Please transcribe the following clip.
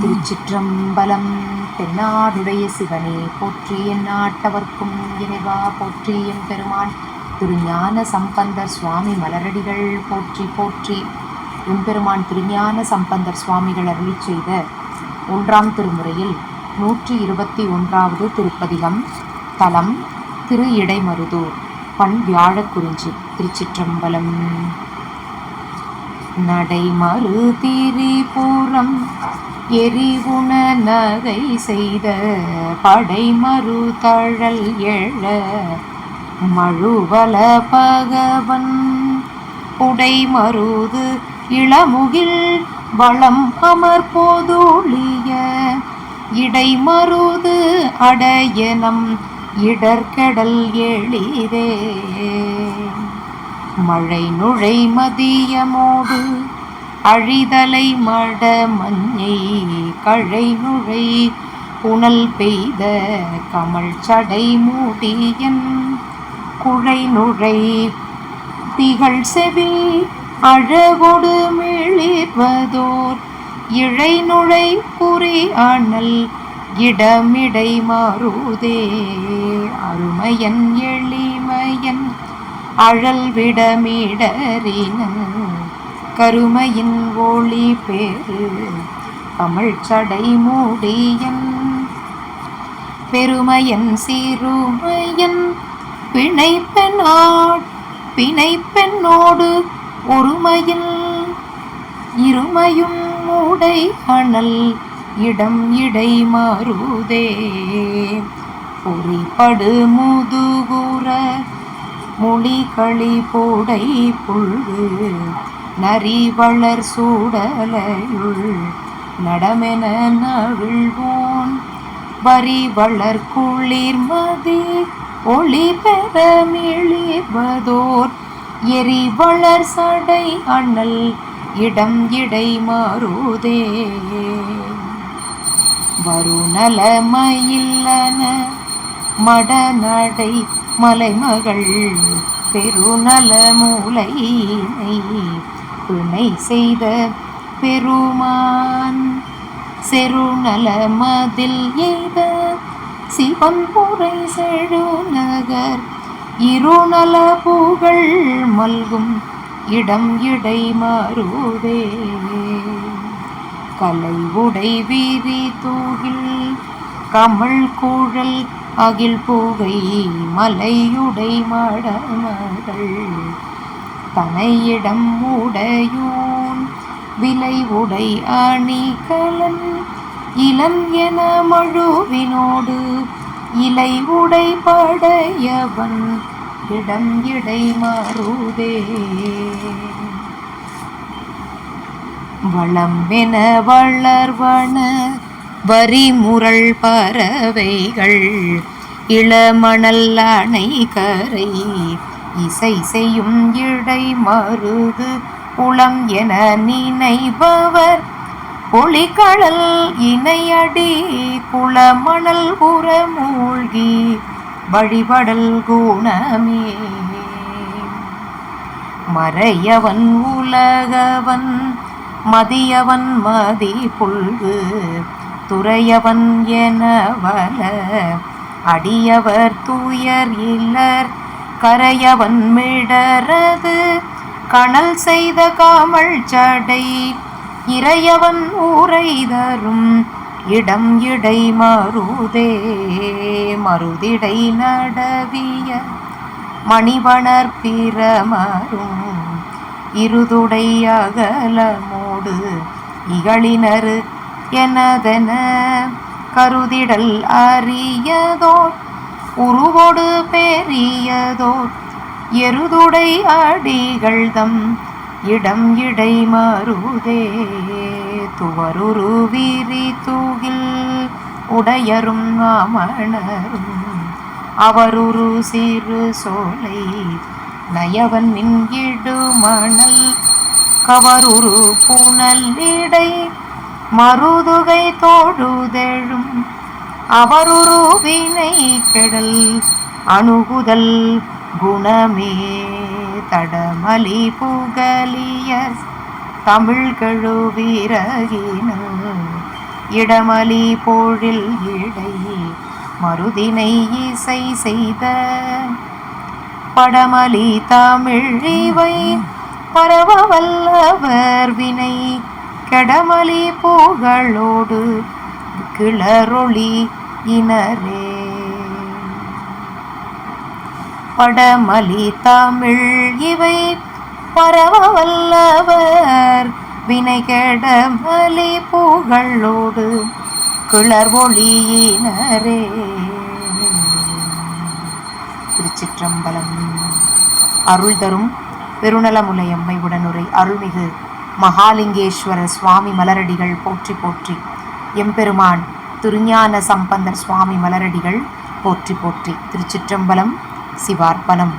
திருச்சிற்றம்பலம் தென்னாடுடைய சிவனே போற்றி என் நாட்டவர்க்கும் இறைவா போற்றி என் பெருமான். திருஞான சம்பந்தர் சுவாமி மலரடிகள் போற்றி போற்றி. எம்பெருமான் திருஞான சம்பந்தர் சுவாமிகள் அருளி செய்த ஒன்றாம் திருமுறையில் நூற்றி இருபத்தி ஒன்றாவது திருப்பதிகம் தலம் திரு இடைமருதூர் பண் வியாழக்குறிஞ்சி திருச்சிற்றம்பலம். நடைமறு திரிபுரம் எரிவுண நகை செய்த படைமறு தழல் எழ மழுவல பகவன் உடை மருது இளமுகில் வளம் அமர் போதுளிய இடைமருது அடையனம் இடர்கடல் எளிதே. மழை நுழை மதியமோடு அழிதலை மட மஞ்சை கழை நுழை புனல் பெய்த கமல் சடை மூடியன் குழை நுழை. திகழ் செவி அழகொடு மிளிர்வதோர் இழை நுழை புரி அனல் இடமிடை மாறுதே. அருமையன் எளிமையன் அழல் விடமிடறினன் கருமையின் ஒளி பேரு கமிழ் சடை மூடியன். பெருமையன் சிறுமையன் பிணைப்பெண்ணாட் பிணைப்பெண்ணோடு ஒருமையில். இருமையும் மூடை அனல் இடம் இடை மாறுதே. பொறிப்படு முதுகுற மொழிகளி போடை புல்கு நரி வளர் சூடலையுள் நடமென நவிழ்வோன். வரி வளர் குளிர் மதி ஒளி பெற மிளிர்வதோர் எரி வளர் சடை அண்ணல் இடம் இடை மாறுதே. வருநல மயில்லன மடநடை மலைமகள் பெருநல மூலையினை துணை செய்த பெருமான். செருநல மதில் எய்த சிவன் புரை செழுநகர் இருநல புகழ் மல்கும் இடம் இடை மாறுவே. கலை உடை வீரி தூகில் கமல் கூழல் அகில் பூவை மலையுடை மடமகள் தனையிடம் உடையூன் விலை உடை அணிகலன் இளம் என மழுவினோடு இலை உடை படையவன் இடம் இடை மாறுதே. வளம்பென வளர்வன வரிமுரள் பறவைகள் இளமணல் அணை கரை இசை செய்யும் இடை மருது உளம் என நினைபவர். ஒளிக்கடல் இணையடி குளமணல் புற மூழ்கி வழிபடல் குணமே. மறையவன் உலகவன் மதியவன் மதி புல்கு துறையவன் என வல அடியவர் தூயர் இல்லர் கரையவன் மிடரது கணல் செய்த காமல் சடை இறையவன் ஊரை தரும். இடம் இடை மருதே மருதிடை நடவிய மணிவணர் பிரமரும். இருதுடை அகலமோடு இகழினரு எனதென கருதிடல் அறியதோ உருவோடு பெரியதோர் எருதுடை அடிகள் தம் இடம் இடை மருதே துவருரு வீரி தூகில் உடையரும் அமணரும் அவருரு சிறு சோலை நயவன் நின்கிடு மணல் கவருரு புனல் இடை மருதுகை தோடுதெழும் அவருரு வினை கெடல் அணுகுதல் குணமே. தடமலி புகலிய தமிழ் கழுவிறகினல் இடமலி போழில் இடை மருதினை இசை செய்த படமலி தமிழ் இவை பரவ வல்லவர் வினை. கெடமலி புகழோடு கிளரொளி இனரே. படமலி தமிழ் இவை பரவ வல்லவர் வினை கெடமலி புகழோடு கிளர் ஒளியினரே திருச்சிற்றம்பலம். அருள் தரும் பெருநலமுலையம்மை உடனுரை அருள்மிகு மகாலிங்கேஸ்வர சுவாமி மலரடிகள் போற்றி போற்றி. எம்பெருமான் திருஞான சம்பந்தர் சுவாமி மலரடிகள் போற்றி போற்றி திருச்சிற்றம்பலம் சிவார்ப்பணம்.